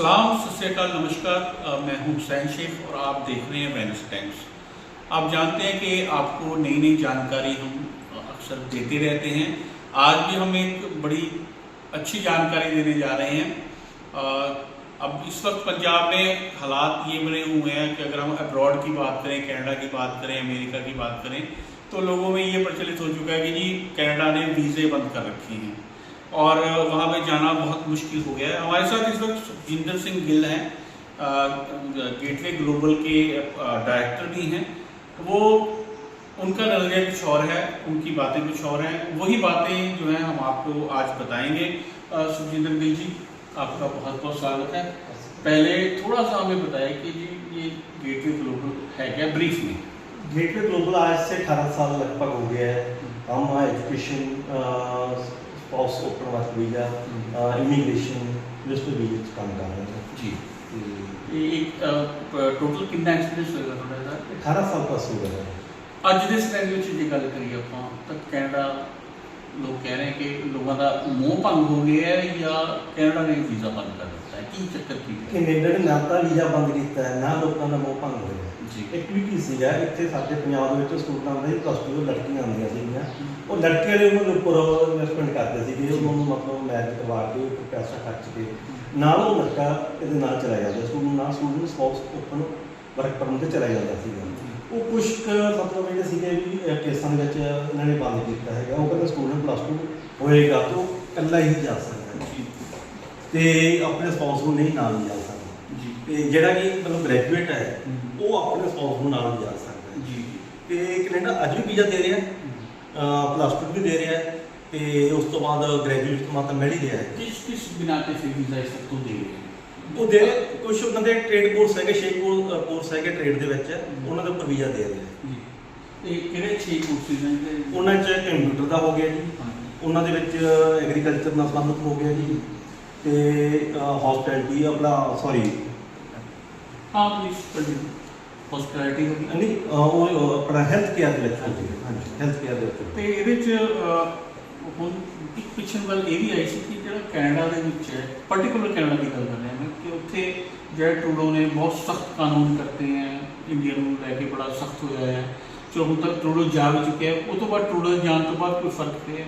सलाम सत नमस्कार। मैं हूँ हुसैन शेख और आप देख रहे हैं वेनस टाइम्स। आप जानते हैं कि आपको नई नई जानकारी हम अक्सर देते रहते हैं। आज भी हम एक बड़ी अच्छी जानकारी देने जा रहे हैं। अब इस वक्त पंजाब में हालात ये बने हुए हैं कि अगर हम अब्रॉड की बात करें, कनाडा की बात करें, अमेरिका की बात करें तो लोगों में ये प्रचलित हो चुका है कि जी, कनाडा ने वीज़े बंद कर रखे हैं। और वहाँ पे जाना बहुत मुश्किल हो गया है। हमारे साथ इस वक्त सुखजिंदर सिंह गिल हैं। गेटवे ग्लोबल के डायरेक्टर भी हैं। वो, उनका नज़रिया कुछ और है, उनकी बातें कुछ और हैं। वही बातें जो हैं हम आपको आज बताएँगे। सुखजिंदर गिल जी, आपका बहुत बहुत स्वागत है। पहले थोड़ा सा हमें बताया कि जी, ये गेटवे ग्लोबल है क्या? ब्रीफ में। गेटवे ग्लोबल आज से 18 साल लगभग हो गया है। हम education box open visa immigration ਇਸ ਤੇ ਵੀਜ਼ੇ ਚ ਕੰਮ ਕਰ ਜੀ ਇਹ ਟੋਟਲ ਕਿੰਨਾ ਐਕਸਪੀਰੀਅੰਸ ਹੋਏਗਾ ਤੁਹਾਡਾ ਇਹਦਾ 18 ਸਾਲ ਪਾਸ ਹੋ ਗਿਆ ਅੱਜ ਦੇ ਸਿਨੈਰੀਓ ਵਿੱਚ ਜੇ ਗੱਲ ਕਰੀਏ ਆਪਾਂ ਤਾਂ ਕੈਨੇਡਾ ਲੋਕ ਕਹਿ ਰਹੇ ਕਿ ਲੋਕਾਂ ਦਾ ਮੋਹ ਭੰਗ ਹੋ ਗਿਆ ਹੈ ਜਾਂ ਕੈਨੇਡਾ ਨੇ ਵੀਜ਼ਾ ਬੰਦ ਕਰ ਦਿੱਤਾ? ਕੀ ਚੱਕਰ ਕੀ ਹੈ ਕੈਨੇਡਾ ਨੇ ਨਾ ਤਾਂ ਵੀਜ਼ਾ ਬੰਦ ਕੀਤਾ ਹੈ ਨਾ ਲੋਕਾਂ ਦਾ ਮੋਹ ਭੰਗ ਹੋਇਆ। ਜੀ। ਕੀ ਸੀਗਾ ਇੱਥੇ ਸਾਡੇ ਪੰਜਾਬ ਦੇ ਵਿੱਚ ਸਟੂਡੈਂਟ ਆਉਂਦੇ ਸੀ ਪਲੱਸ ਟੂ ਦੇ ਲੜਕੀਆਂ ਆਉਂਦੀਆਂ ਸੀਗੀਆਂ। ਉਹ ਲੜਕੀਆਂ ਦੇ ਉਹਨਾਂ ਦੇ ਉੱਪਰ ਇਨਵੈਸਟਮੈਂਟ ਕਰਦੇ ਸੀਗੇ ਉਹਨਾਂ ਨੂੰ ਮਤਲਬ ਮੈਰਿਜ ਕਰਵਾ ਕੇ ਇੱਕ ਪੈਸਾ ਖਰਚ ਕੇ ਨਾਲ ਉਹ ਲੜਕਾ ਇਹਦੇ ਨਾਲ ਚਲਾ ਜਾਂਦਾ ਸਟੂਡੈਂਟ ਨਾਲ student spouse open work permit ਤੇ ਚਲਾ ਜਾਂਦਾ ਸੀਗਾ। ਉਹ ਕੁਝ ਮਤਲਬ ਜਿਹੜੇ ਸੀਗੇ ਵੀ ਅਹ, ਕੇਸਾਂ ਦੇ ਵਿੱਚ ਇਹਨਾਂ ਨੇ ਬੰਦ ਕੀਤਾ ਹੈਗਾ। ਉਹ ਕਹਿੰਦੇ ਸਟੂਡੈਂਟ ਪਲੱਸ ਟੂ ਹੋਏਗਾ ਤਾਂ ਉਹ ਇਕੱਲਾ ਹੀ ਜਾ ਸਕਦਾ। ਹੈ ਜੀ। ਤੇ ਆਪਣੇ ਸਪਾਊਸ ਨੂੰ ਨਹੀਂ ਨਾਲ ਜਾ ਸਕਦਾ। ਜੀ। ਤੇ ਜਿਹੜਾ ਕਿ ਮਤਲਬ ਗ੍ਰੈਜੂਏਟ ਹੈ ਉਹ ਆਪਣੇ ਸਪਾਊਸ ਨੂੰ ਨਾਲ ਜਾ ਸਕਦਾ ਜੀ। ਤੇ ਕੈਨੇਡਾ ਅੱਜ ਵੀ ਵੀਜ਼ਾ ਦੇ ਰਿਹਾ ਪਲੱਸ ਟੂ ਵੀ ਦੇ ਰਿਹਾ ਹੈ ਤੇ ਉਸ ਤੋਂ ਬਾਅਦ ਗ੍ਰੈਜੂਏਟ ਤੋਂ ਬਾਅਦ ਤਾਂ ਮਿਲ ਹੀ ਰਿਹਾ ਕਿਸ ਕਿਸ ਬਿਨਾ ਤੇ ਫਿਰ ਵੀਜ਼ਾ ਇਸ ਤੋਂ ਦੇ ਰਹੇ ਉਹ ਦੇ ਕੁਝ ਉਹਨਾਂ ਦੇ ਟ੍ਰੇਡ ਕੋਰਸ ਹੈਗੇ ਛੇ ਕੋਰਸ ਹੈਗੇ ਟ੍ਰੇਡ ਦੇ ਵਿੱਚ ਉਹਨਾਂ ਦੇ ਉੱਪਰ ਵੀਜ਼ਾ ਦੇ ਰਿਹਾ ਜੀ। ਤੇ ਕਿਹੜੇ 6 ਕੋਰਸਿਸ ਨੇ ਉਹਨਾਂ 'ਚ ਕੰਪਿਊਟਰ ਦਾ ਹੋ ਗਿਆ ਜੀ। ਉਹਨਾਂ ਦੇ ਵਿੱਚ ਐਗਰੀਕਲਚਰ ਨਾਲ ਸੰਬੰਧਿਤ ਹੋ ਗਿਆ ਜੀ। ਤੇ ਹਸਪਿਟੈਲਿਟੀ ਆਪਣਾ ਸੌਰੀ ਹਾਂ ਪਲੀਜ਼ ਕੰਟੀਨਿਊ ਹਸਪਿਟੈਲਿਟੀ ਹੋ ਗਈ ਨਹੀਂ ਅਹ, ਉਹ ਆਪਣਾ ਹੈਲਥ ਕੇਅਰ ਦੇ ਵਿੱਚ ਹਾਂਜੀ ਹੈਲਥ ਕੇਅਰ ਦੇ ਵਿੱਚ। ਤੇ ਇਹਦੇ ਚ ਅਹ, ਹੁਣ ਇੱਕ ਪਿੱਛੇ ਵੱਲ ਇਹ ਵੀ ਆਈ ਸੀ ਕਿ ਜਿਹੜਾ ਕੈਨੇਡਾ ਦੇ ਵਿੱਚ ਹੈ ਪਾਰਟਿਕੂਲਰ ਕੈਨੇਡਾ ਦੀ ਗੱਲ ਕਰ ਰਿਹਾ ਮੈਂ ਕਿ ਉੱਥੇ ਜਿਹੜੇ ਟਰੂਡੋ ਨੇ ਬਹੁਤ ਸਖਤ ਕਾਨੂੰਨ ਕਰਤੇ ਹੈ ਇੰਡੀਆ ਨੂੰ ਲੈ ਕੇ ਬੜਾ ਸਖਤ ਹੋਇਆ ਹੈ। ਜੋ ਹੁਣ ਤੱਕ ਟਰੂਡੋ ਜਾ ਵੀ ਚੁੱਕਿਆ ਹੈ ਉਹ ਤੋਂ ਬਾਅਦ ਟਰੂਡੋ ਜਾਣ ਤੋਂ ਬਾਅਦ ਕੋਈ ਫ਼ਰਕ ਪਿਆ ਹੈ?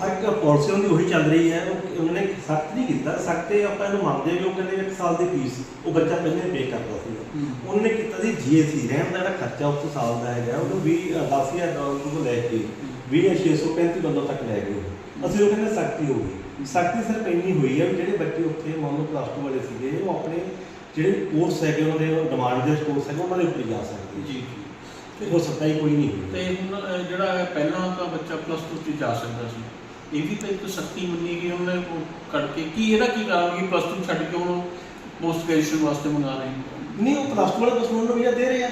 ਹਰ ਇੱਕ ਪਾਲਿਸੀ ਉਹਦੀ ਉਹੀ ਚੱਲ ਰਹੀ ਹੈ ਉਹ ਉਹਨਾਂ ਨੇ ਸਖਤ ਨਹੀਂ ਕੀਤਾ ਸਖਤ ਇਹ ਆਪਾਂ ਇਹਨੂੰ ਮੰਨਦੇ ਵੀ ਉਹ ਕਹਿੰਦੇ ਵੀ ਇੱਕ ਸਾਲ ਦੀ ਫੀਸ ਉਹ ਬੱਚਾ ਪਹਿਲੇ ਪੇ ਕਰਦਾ ਸੀ ਉਹਨਾਂ ਨੇ ਕੀਤਾ ਸੀ ਜੀਐਸੀ ਰਹਿਣ ਦਾ ਜਿਹੜਾ ਖਰਚਾ ਉਸ ਸਾਲ ਦਾ ਹੈਗਾ ਉਹਨੂੰ 20 10000 ਡਾਲਰ ਤੋਂ ਲੈ ਕੇ 20635 ਡਾਲਰ ਤੱਕ ਲੈ ਗਏ। ਅਸੀਂ ਉਹ ਕਹਿੰਦੇ ਸਖਤੀ ਹੋ ਗਈ। ਸਖਤੀ ਸਿਰਫ ਇੰਨੀ ਹੋਈ ਹੈ ਵੀ ਜਿਹੜੇ ਬੱਚੇ ਉੱਥੇ ਮੰਨ ਲਓ ਪਲੱਸ 2 ਵਾਲੇ ਸੀਗੇ ਉਹ ਆਪਣੇ ਜਿਹੜੇ ਕੋਰਸ ਹੈਗੇ ਉਹਨਾਂ ਦੇ ਡਿਮਾਂਡ ਦੇ ਕੋਰਸ ਹੈਗੇ ਉਹਨਾਂ ਦੇ ਉੱਤੇ ਜਾ ਸਕਦੇ ਜੀ ਤੇ ਹੋ ਸਕਦਾ ਹੀ ਕੋਈ ਨਹੀਂ ਤੇ ਹੁਣ ਜਿਹੜਾ ਪਹਿਲਾਂ ਤਾਂ ਬੱਚਾ ਪਲੱਸ 2 ਚ ਜਾ ਸਕਦਾ ਸੀ। ਇਹ ਵੀ ਤਾਂ ਇੱਕ ਸਖਤੀ ਮੰਨੀ ਗਈ ਉਹਨੇ ਉਹ ਕੱਢ ਕੇ ਕੀ ਇਹਦਾ ਕੀ ਕਾਰਨ ਕਿ ਪਲੱਸ 2 ਛੱਡ ਕੇ ਉਹਨੂੰ ਪੋਸਟ ਗ੍ਰੈਜੂਏਸ਼ਨ ਵਾਸਤੇ ਮੰਗਾ ਰਹੇ ਨੇ? ਨਹੀਂ ਉਹ ਪਲੱਸ 2 ਵਾਲੇ ਕਸੂਰ ਨੂੰ ਵੀ ਦੇ ਰਹੇ ਆ।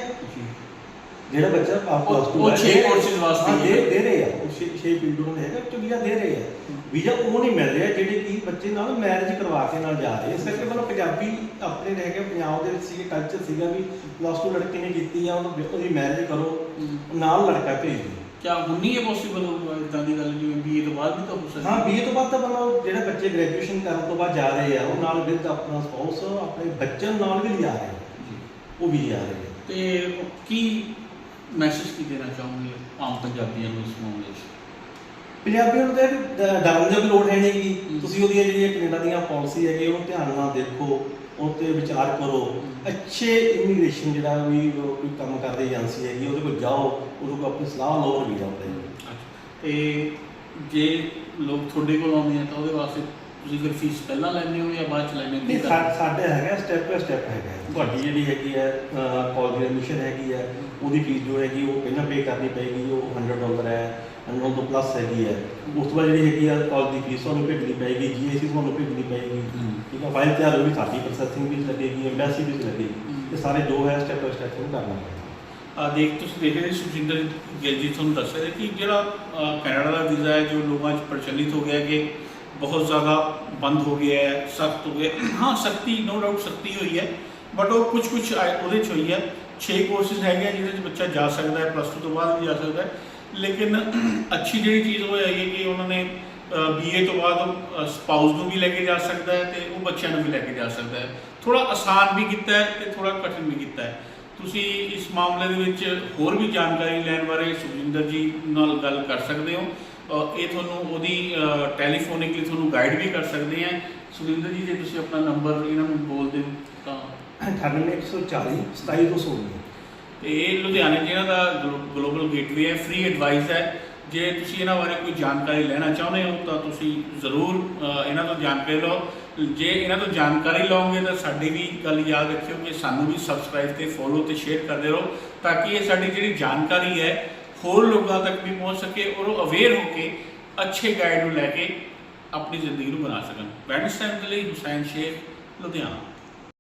ਜਿਹੜਾ ਬੱਚਾ ਆਪ ਉਹ- ਪਲੱਸ 2 ਉਹ ਛੇ courses ਵਾਸਤੇ ਹਾਂ, ਦੇ ਹੈ। ਦੇ ਰਹੇ ਆ। ਉਹ 6 6 ਫੀਲਡ ਉਹਨਾਂ ਦੇ ਹੈਗਾ ਕਿ ਵੀਜ਼ਾ ਦੇ ਰਹੇ ਆ। ਵੀਜ਼ਾ ਉਹ ਨਹੀਂ ਮਿਲ ਰਿਹਾ ਜਿਹੜੇ ਕਿ ਬੱਚੇ ਨਾਲ ਮੈਰਿਜ ਕਰਵਾ ਕੇ ਨਾਲ ਜਾ ਰਹੇ ਇਸ ਕਰਕੇ ਮਤਲਬ ਪੰਜਾਬੀ ਆਪਣੇ ਰਹਿ ਗਏ ਪੰਜਾਬ ਦੇ ਵਿੱਚ ਸੀ ਕਲਚਰ ਸੀਗਾ ਵੀ ਪਲੱਸ 2 ਲੜਕੇ ਨੇ ਕੀਤੀ ਆ ਉਹਨੂੰ ਉਹਦੀ ਮੈਰਿਜ ਕਰੋ। ਨਾਲ ਲੜਕਾ ਭੇਜ ਦਿਓ। ਕਿਆ ਹੁਣ ਨਹੀਂ ਇਹ ਪੋਸੀਬਲ ਇਦਾਂ ਦੀ ਗੱਲ ਜਿਵੇਂ ਬੀਏ ਤੋਂ ਬਾਅਦ ਵੀ ਤਾਂ ਹੋ ਸਕਦੀ ਹਾਂ ਬੀਏ ਤੋਂ ਬਾਅਦ ਤਾਂ ਮਤਲਬ ਜਿਹੜੇ ਬੱਚੇ ਗ੍ਰੈਜੂਏਸ਼ਨ ਕਰਨ ਤੋਂ ਬਾਅਦ ਜਾ ਰਹੇ ਆ ਉਹ ਨਾਲ ਵਿਦ ਆਪਣਾ ਸਪਾਊਸ ਆਪਣੇ ਬੱਚਿਆਂ ਨਾਲ ਵੀ ਲਿਜਾ ਰਹੇ ਜੀ। ਉਹ ਵੀ ਲਿਜਾ ਰਹੇ ਤੇ ਕੀ ਮੈਸੇਜ ਕੀ ਦੇਣਾ ਚਾਹੋਗੇ ਆਮ ਪੰਜਾਬੀਆਂ ਨੂੰ ਇਸ ਮਾਮਲੇ 'ਚ? ਪੰਜਾਬੀਆਂ ਨੂੰ ਤਾਂ ਇਹ ਡਰਨ ਦੀ ਲੋੜ ਹੈ ਨਹੀਂ ਤੁਸੀਂ ਉਹਦੀਆਂ ਜਿਹੜੀਆਂ ਕੈਨੇਡਾ ਦੀਆਂ ਪਾਲਿਸੀ ਹੈਗੀ ਉਹਨੂੰ ਧਿਆਨ ਨਾਲ ਦੇਖੋ ਉਹ ਤੇ ਵਿਚਾਰ ਕਰੋ। ਅੱਛੇ ਇਮੀਗ੍ਰੇਸ਼ਨ ਜਿਹੜਾ ਵੀ ਉਹ ਕੋਈ ਕੰਮ ਕਰਦੀ ਏਜੰਸੀ ਹੈਗੀ, ਉਹਦੇ ਕੋਲ ਜਾਓ, ਉਹਦੇ ਕੋਲ ਆਪਣੀ ਸਲਾਹ ਲਓ ਔਰ ਵੀਜ਼ਾ ਅਪਲਾਈ ਤੇ ਜੇ ਲੋਕ ਤੁਹਾਡੇ ਕੋਲ ਆਉਂਦੇ ਆ ਤਾਂ ਉਹਦੇ ਵਾਸਤੇ ਤੁਸੀਂ ਫਿਰ ਫੀਸ ਪਹਿਲਾਂ ਲੈਂਦੇ ਹੋ ਜਾਂ ਬਾਅਦ ਚ ਲੈਂਦੇ ਹੋ? ਨਹੀਂ ਸਾ- ਸਾਡੇ ਹੈਗਾ ਸਟੈਪ ਬਾਈ ਸਟੈਪ ਹੈਗਾ ਤੁਹਾਡੀ ਜਿਹੜੀ ਹੈਗੀ ਹੈ ਕਾਲਜ ਦੀ ਐਡਮਿਸ਼ਨ ਹੈਗੀ ਹੈ ਉਹਦੀ ਫੀਸ ਜੋ ਹੈਗੀ ਉਹ ਪਹਿਲਾਂ ਪੇ ਕਰਨੀ ਪਏਗੀ ਉਹ 100 ਡਾਲਰ ਹੈ 100 ਤੋਂ ਪਲੱਸ ਹੈਗੀ ਹੈ। ਉਸ ਤੋਂ ਬਾਅਦ ਜਿਹੜੀ ਹੈਗੀ ਹੈ ਕਾਲਜ ਦੀ ਫੀਸ ਤੁਹਾਨੂੰ ਭੇਜਣੀ ਪਏਗੀ ਜੀਐਸੀ ਤੁਹਾਨੂੰ ਭੇਜਣੀ ਪਏਗੀ। ਹਮ। ਠੀਕ ਹੈ ਫਾਈਲ ਤਿਆਰ ਹੋਈ ਸਾਡੀ ਪ੍ਰੋਸੈਸਿੰਗ ਵੀ ਲੱਗੇਗੀ ਐਮਬੈਸੀ ਵੀ ਲੱਗੇਗੀ। ਹਮ। ਇਹ ਸਾਰੇ ਜੋ ਹੈ ਸਟੈਪ ਬਾਈ ਸਟੈਪ ਨੂੰ ਕਰਨਾ ਪਏਗਾ। ਆ ਦੇਖ ਤੁਸੀਂ ਦੇਖ ਰਹੇ ਸੁਖਿੰਦਰ ਗਿੱਲ ਜੀ ਤੁਹਾਨੂੰ ਦੱਸ ਰਹੇ ਕਿ ਜਿਹੜਾ ਅ, ਕੈਨੇਡਾ ਦਾ ਵੀਜ਼ਾ ਹੈ ਜੋ ਲੋਕਾਂ 'ਚ ਪ੍ਰਚਲਿਤ ਹੋ ਗਿਆ ਕਿ ਬਹੁਤ ਜ਼ਿਆਦਾ ਬੰਦ ਹੋ ਗਿਆ ਹੈ ਸਖਤ ਹੋ ਗਿਆ ਹਾਂ ਸਖਤੀ ਨੋ ਡਾਊਟ ਸਖਤੀ ਹੋਈ ਹੈ ਬਟ ਉਹ ਕੁਝ ਕੁਝ ਉਹਦੇ 'ਚ ਹੋਈ ਹੈ 6 ਕੋਰਸਿਸ ਹੈਗੇ ਆ ਜਿਹਦੇ 'ਚ ਬੱਚਾ ਜਾ ਸਕਦਾ ਹੈ ਪਲੱਸ 2 ਤੋਂ ਬਾਅਦ ਵੀ ਜਾ ਸਕਦਾ ਹੈ ਲੇਕਿਨ ਅੱਛੀ ਜਿਹੜੀ ਚੀਜ਼ ਉਹ ਹੈਗੀ ਹੈ ਕਿ ਉਹਨਾਂ ਨੇ ਬੀਏ ਤੋਂ ਬਾਅਦ ਸਪਾਊਸ ਨੂੰ ਵੀ ਲੈ ਕੇ ਜਾ ਸਕਦਾ ਹੈ ਤੇ ਉਹ ਬੱਚਿਆਂ ਨੂੰ ਵੀ ਲੈ ਕੇ ਜਾ ਸਕਦਾ ਹੈ ਥੋੜਾ ਆਸਾਨ ਵੀ ਕੀਤਾ ਹੈ ਤੇ ਥੋੜਾ ਕਠਿਨ ਵੀ ਕੀਤਾ ਹੈ ਤੁਸੀਂ ਇਸ ਮਾਮਲੇ ਦੇ ਵਿੱਚ ਹੋਰ ਵੀ ਜਾਣਕਾਰੀ ਲੈਣ ਬਾਰੇ ਸੁਖਜਿੰਦਰ ਜੀ ਨਾਲ ਗੱਲ ਕਰ ਸਕਦੇ ਹੋ। ਇਹ ਤੁਹਾਨੂੰ ਉਹਦੀ ਟੈਲੀਫੋਨਿਕਲੀ ਤੁਹਾਨੂੰ ਗਾਈਡ ਵੀ ਕਰ ਸਕਦੇ ਆ। ਸੁਖਜਿੰਦਰ ਜੀ ਜੇ ਤੁਸੀਂ ਆਪਣਾ ਨੰਬਰ ਇਹਨਾਂ ਨੂੰ ਬੋਲ ਦਿਓ ਤਾਂ। 98140 27219 ਤੇ ਇਹ ਲੁਧਿਆਣੇ ਜਿਹੜਾ ਦਾ ਗਲੋਬਲ ਗੇਟਵੇ ਹੈ ਫ੍ਰੀ ਐਡਵਾਈਸ ਹੈ। ਜੇ ਤੁਸੀਂ ਇਹਨਾਂ ਬਾਰੇ ਕੋਈ ਜਾਣਕਾਰੀ ਲੈਣਾ ਚਾਹੁੰਦੇ ਹੋ, ਤਾਂ ਤੁਸੀਂ ਜ਼ਰੂਰ ਇਹਨਾਂ ਤੋਂ ਜਾਣਕਾਰੀ ਲਓ। ਜੇ ਇਹਨਾਂ ਤੋਂ ਜਾਣਕਾਰੀ ਲਓਗੇ, ਤਾਂ ਸਾਡੀ ਵੀ ਗੱਲ ਯਾਦ ਰੱਖਿਓ ਕਿ ਸਾਨੂੰ ਵੀ ਸਬਸਕ੍ਰਾਈਬ ਤੇ ਫੋਲੋ ਤੇ ਸ਼ੇਅਰ ਕਰਦੇ ਰਹੋ, ਤਾਂ ਕਿ ਇਹ ਸਾਡੀ ਜਿਹੜੀ ਜਾਣਕਾਰੀ ਹੈ, ਹੋਰ ਲੋਕਾਂ ਤੱਕ ਵੀ ਪਹੁੰਚ ਸਕੇ ਔਰ ਉਹ ਅਵੇਅਰ ਹੋ ਕੇ ਅੱਛੇ ਗਾਈਡ ਨੂੰ ਲੈ ਕੇ ਆਪਣੀ ਜ਼ਿੰਦਗੀ ਨੂੰ ਬਣਾ ਸਕਣ। ਵੈਨਸਟਾਈਨ ਦੇ ਲਈ ਹੁਸੈਨ ਸ਼ੇਖ, ਲੁਧਿਆਣਾ।